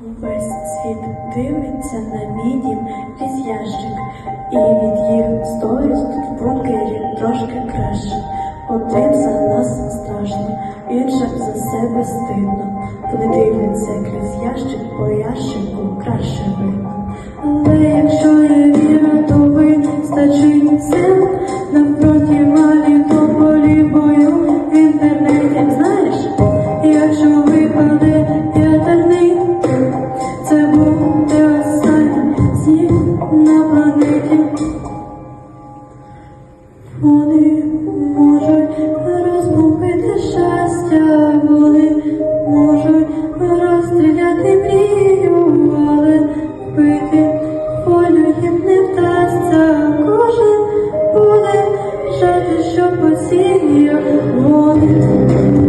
Весь світ дивиться на мій дім крізь ящик, і від їх тут в бункері трошки краще. Один за нас страшно, іншим за себе стидно. Вони дивляться крізь ящик, по ящику краще видно. Але якщо є віра, то ви стачить землю. що посію море.